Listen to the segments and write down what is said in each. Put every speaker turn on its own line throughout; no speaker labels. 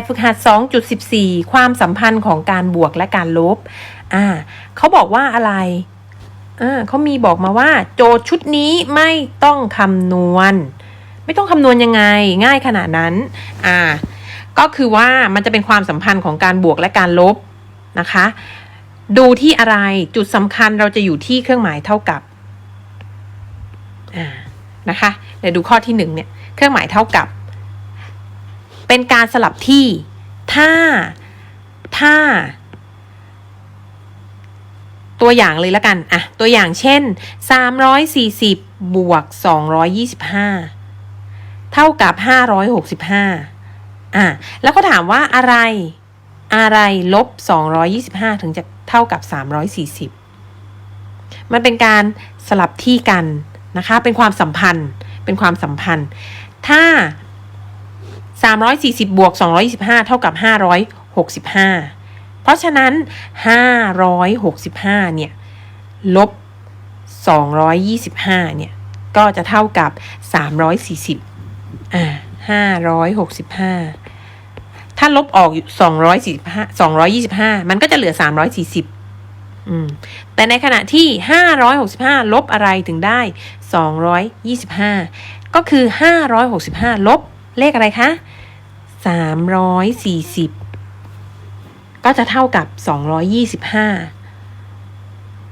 แบบฝึกหัด 2.14 ความสัมพันธ์ของการบวกและการลบ อ่าเขาบอกว่าอะไรอ่าเขามีบอกมาว่า โจทย์ชุดนี้ไม่ต้องคำนวณ ไม่ต้องคำนวณยังไง ง่ายขนาดนั้น อ่า ก็คือว่ามันจะเป็นความสัมพันธ์ของการบวกและการลบนะคะ ดูที่อะไรจุดสำคัญเราจะอยู่ที่เครื่องหมายเท่ากับ อ่า นะคะเดี๋ยวดูข้อที่หนึ่งเนี่ย เครื่องหมายเท่ากับ เป็นการสลับที่ ถ้า ถ้า ตัวอย่างเลยละกัน อะ ตัวอย่างเช่น 340 บวก 225 เท่ากับ 565 อะ แล้วก็ถามว่าอะไร อะไรลบ 225 ถึงจะเท่ากับ 340 มันเป็นการสลับที่กันนะคะ เป็นความสัมพันธ์ เป็นความสัมพันธ์ ถ้า 340 บวก 225 เท่ากับ 565 เพราะฉะนั้น 565 เนี่ย ลบ 225 เนี่ย ก็จะเท่ากับ 340 อ่า 565 ถ้าลบออก 245 225 มันก็จะเหลือ 340อืมแต่ในขณะที่ 565 ลบอะไรถึงได้ 225 ก็คือ 565 ลบ เลขอะไรคะ340ก็จะเท่ากับ225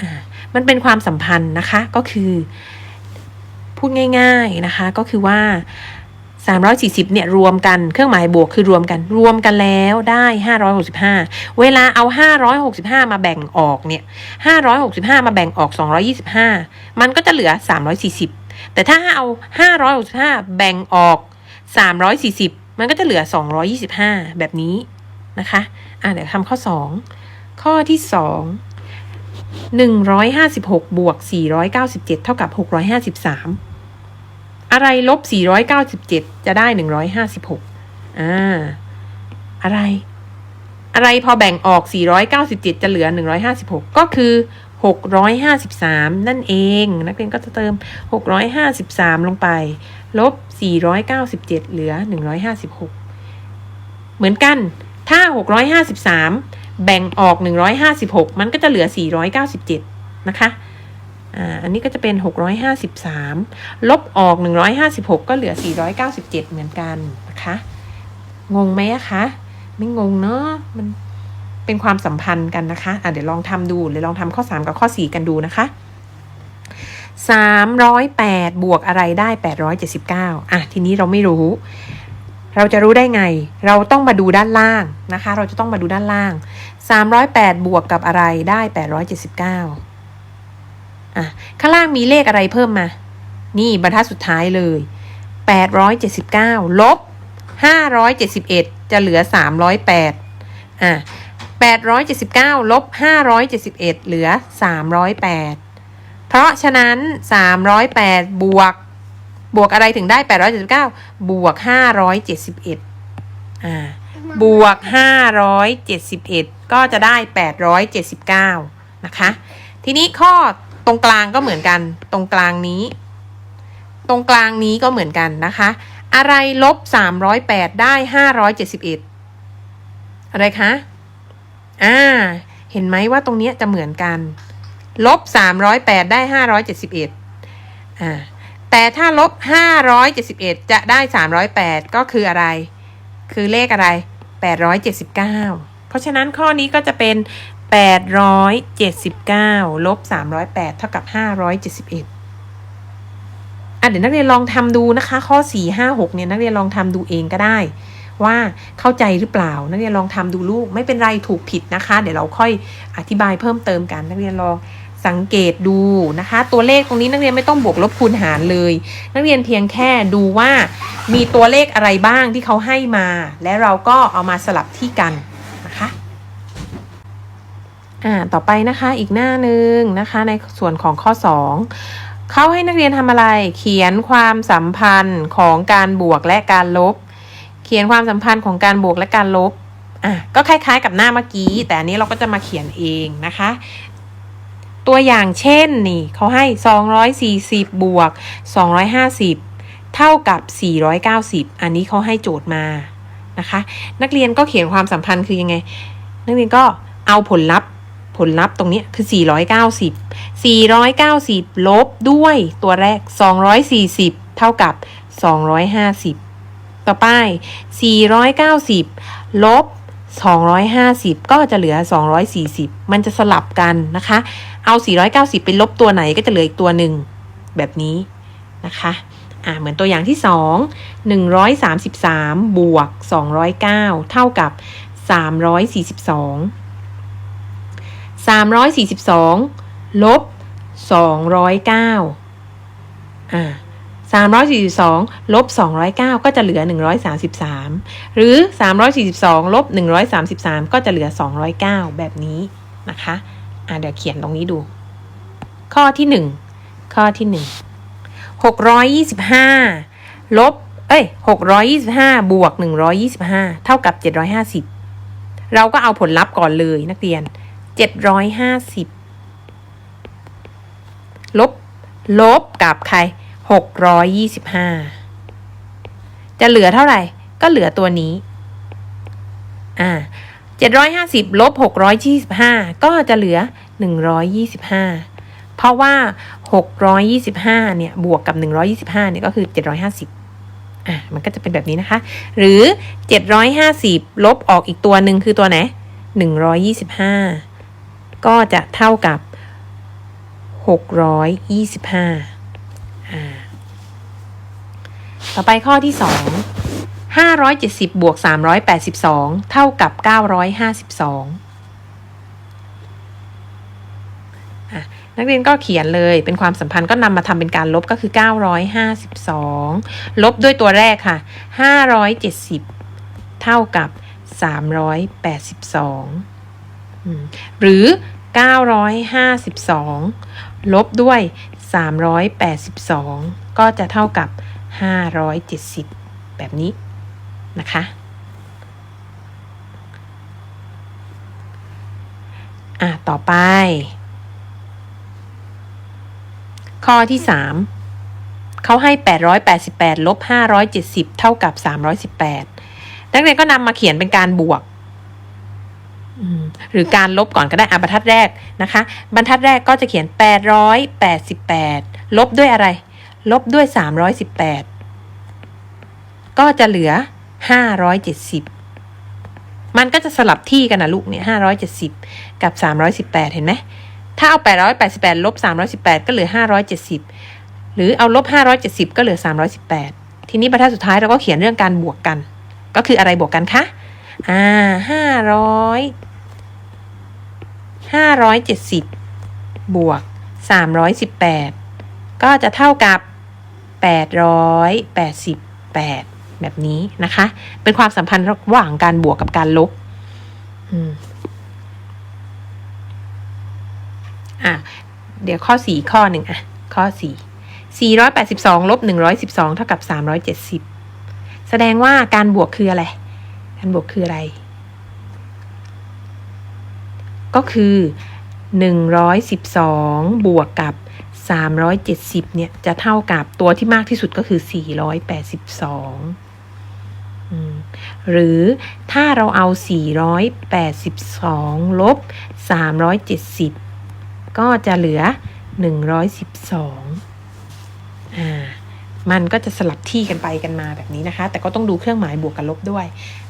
อ่ามันเป็นความสัมพันธ์นะคะ ก็คือ พูดง่าย ๆนะคะ ก็คือว่า340เนี่ยรวมกันเครื่องหมายบวกคือรวมกัน รวมกันแล้วได้ 565 เวลาเอา 565 มาแบ่งออกเนี่ย565 มาแบ่งออก 225 มันก็จะเหลือ 340 แต่ถ้าเอา 565 แบ่งออก 340 มันก็จะเหลือ 225 แบบนี้นะคะ อะเดี๋ยวทำข้อ 2 ข้อที่ 2 156 บวก 497 เท่ากับ 653 อะไรลบ 497 จะได้ 156 อ่า อะไร อะไรพอแบ่งออก 497 จะเหลือ 156 ก็คือ653 นั่นเอง นักเรียนก็จะเติม 653 ลงไป ลบ 497 เหลือ 156 เหมือนกัน ถ้า 653 แบ่งออก 156 มันก็จะเหลือ 497 นะคะ อ่า อันนี้ก็จะเป็น 653 ลบออก 156 ก็เหลือ 497 เหมือนกันนะคะ งงไหมคะ ไม่งงเนาะ มันเป็นความสัมพันธ์กันนะคะ อะเดี๋ยวลองทำดูหรือลองทำข้อ 3 กับข้อ 4 กันดูนะคะ 308 บวกอะไรได้ 879 อะ ทีนี้เราไม่รู้ เราจะรู้ได้ไง เราต้องมาดูด้านล่างนะคะ เราจะต้องมาดูด้านล่าง 308 บวกกับอะไรได้ 879 อะ ข้างล่างมีเลขอะไรเพิ่มมา นี่บรรทัดสุดท้ายเลย 879 ลบ 571 จะเหลือ 308 อะ879 ลบ 571 เหลือ 308 เพราะฉะนั้น 308 บวก บวกอะไรถึงได้ 879 บวก 571อ่าบวก 571 ก็จะได้ 879 นะคะ ทีนี้ข้อตรงกลางก็เหมือนกัน ตรงกลางนี้ ตรงกลางนี้ก็เหมือนกันนะคะ อะไรลบ 308 ได้ 571 อะไรคะ อ่า เห็นไหมว่าตรงเนี้ยจะเหมือนกัน ลบ308ได้571อ่าแต่ถ้าลบ571จะได้308ก็คืออะไร คือเลขอะไร879เพราะฉะนั้นข้อนี้ก็จะเป็น879ลบ308เท่ากับ571อะเดี๋ยวนักเรียนลองทำดูนะคะ ข้อ4 5 6เนี่ยนักเรียนลองทำดูเองก็ได้ ว่าเข้าใจหรือเปล่า นักเรียนลองทำดูลูกไม่เป็นไรถูกผิดนะคะ เดี๋ยวเราค่อยอธิบายเพิ่มเติมกันนักเรียนลอง สังเกตดูนะคะ ตัวเลขตรงนี้นักเรียนไม่ต้องบวกลบคูณหารเลย นักเรียนเพียงแค่ดูว่ามีตัวเลขอะไรบ้างที่เขาให้มา และเราก็เอามาสลับที่กันนะคะอ่าต่อไปนะคะอีกหน้าหนึ่งนะคะในส่วนของข้อ 2 เขาให้นักเรียนทำอะไร เขียนความสัมพันธ์ของการบวกและการลบ เขียนความสัมพันธ์ของการบวกและการลบอะก็คล้ายๆกับหน้าเมื่อกี้ แต่อันนี้เราก็จะมาเขียนเองนะคะ ตัวอย่างเช่นนี่เขาให้ 240 บวก 250 เท่ากับ 490 อันนี้เขาให้โจทย์มานะคะ นักเรียนก็เขียนความสัมพันธ์คือยังไง นักเรียนก็เอาผลลัพธ์ผลลัพธ์ตรงนี้คือ 490 490 ลบด้วยตัวแรก 240 เท่ากับ 250 ต่อไป 490 ลบ 250 ก็จะเหลือ 240 มันจะสลับกันนะคะ เอา 490 ไปลบตัวไหนก็จะเหลืออีกตัวหนึ่งแบบนี้นะคะอ่าเหมือนตัวอย่างที่ 2 133 บวก 209 เท่ากับ 342 342 ลบ 209อ่า 342ลบ209 ก็จะเหลือ 133 หรือ 342ลบ133 ก็จะเหลือ 209 แบบนี้นะคะอ่าเดี๋ยวเขียนตรงนี้ดู ข้อที่ 1 ข้อที่ 1 625ลบเอ้ย625 บวก 125 เท่ากับ 750 เราก็เอาผลลัพธ์ก่อนเลยนักเรียน 750 ลบ ลบกับใคร 625 จะเหลือเท่าไหร่ ก็เหลือตัวนี้ อ่า750ลบ625 ก็จะเหลือ 125 เพราะว่า 625 เนี่ย บวกกับ 125 เนี่ย ก็คือ 750 อะ มันก็จะเป็นแบบนี้นะคะ หรือ 750 ลบออกอีกตัวหนึ่งคือตัวไหน 125 ก็จะเท่ากับ 625 ต่อไปข้อที่2 570บวก382เท่ากับ952อะนักเรียนก็เขียนเลยเป็นความสัมพันธ์ก็นำมาทำเป็นการลบก็คือ 952 ลบด้วยตัวแรกค่ะ 570 เท่ากับ 382อืมหรือ 952 ลบด้วย 382 ก็จะเท่ากับ 570 แบบนี้นะคะ อะ ต่อไป ข้อที่ 3 เขาให้ 888 ลบ 570 เท่ากับ 318 นักเรียนก็นำมาเขียนเป็นการบวก หรือการลบก่อนก็ได้อะบรรทัดแรกนะคะ บรรทัดแรกก็จะเขียน 888 ลบด้วยอะไร ลบด้วย 318 ก็จะเหลือ 570 มันก็จะสลับที่กันนะลูกเนี่ย570 กับ 318 เห็นไหมถ้าเอา 888 ลบ 318 ก็เหลือ 570 หรือเอาลบ 570 ก็เหลือ 318 ทีนี้บรรทัดสุดท้ายเราก็เขียนเรื่องการบวกกัน ก็คืออะไรบวกกันคะ อ่าห้าร้อย ห้าร้อยเจ็ดสิบบวกสามร้อยสิบแปดก็จะเท่ากับแปดร้อยแปดสิบแปดแบบนี้นะคะ เป็นความสัมพันธ์ระหว่างการบวกกับการลบอะ เดี๋ยวข้อสี่ข้อหนึ่งอะ ข้อสี่สี่ร้อยแปดสิบสองลบหนึ่งร้อยสิบสองเท่ากับสามร้อยเจ็ดสิบแสดงว่าการบวกคืออะไร การบวกคืออะไร ก็คือ 112 บวกกับ 370 เนี่ย จะเท่ากับตัวที่มากที่สุดก็คือ 482อืมหรือถ้าเราเอา 482 ลบ 370 ก็จะเหลือ 112 อ่ามันก็จะสลับที่กันไปกันมาแบบนี้นะคะ แต่ก็ต้องดูเครื่องหมายบวกกับลบด้วย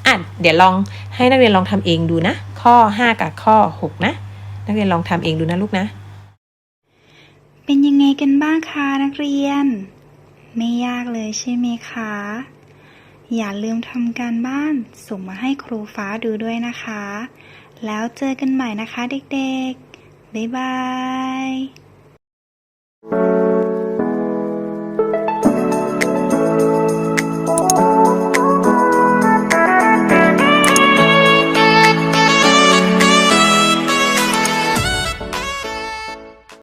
อะ เดี๋ยวลองให้นักเรียนลองทำเองดูนะ ข้อ 5 กับข้อ 6 นะ นักเรียนลองทำเองดูนะลูกนะ
เป็นยังไงกันบ้างคะนักเรียน ไม่ยากเลยใช่ไหมคะ อย่าลืมทำการบ้านส่งมาให้ครูฟ้าดูด้วยนะคะ แล้วเจอกันใหม่นะคะเด็กๆ บ๊ายบาย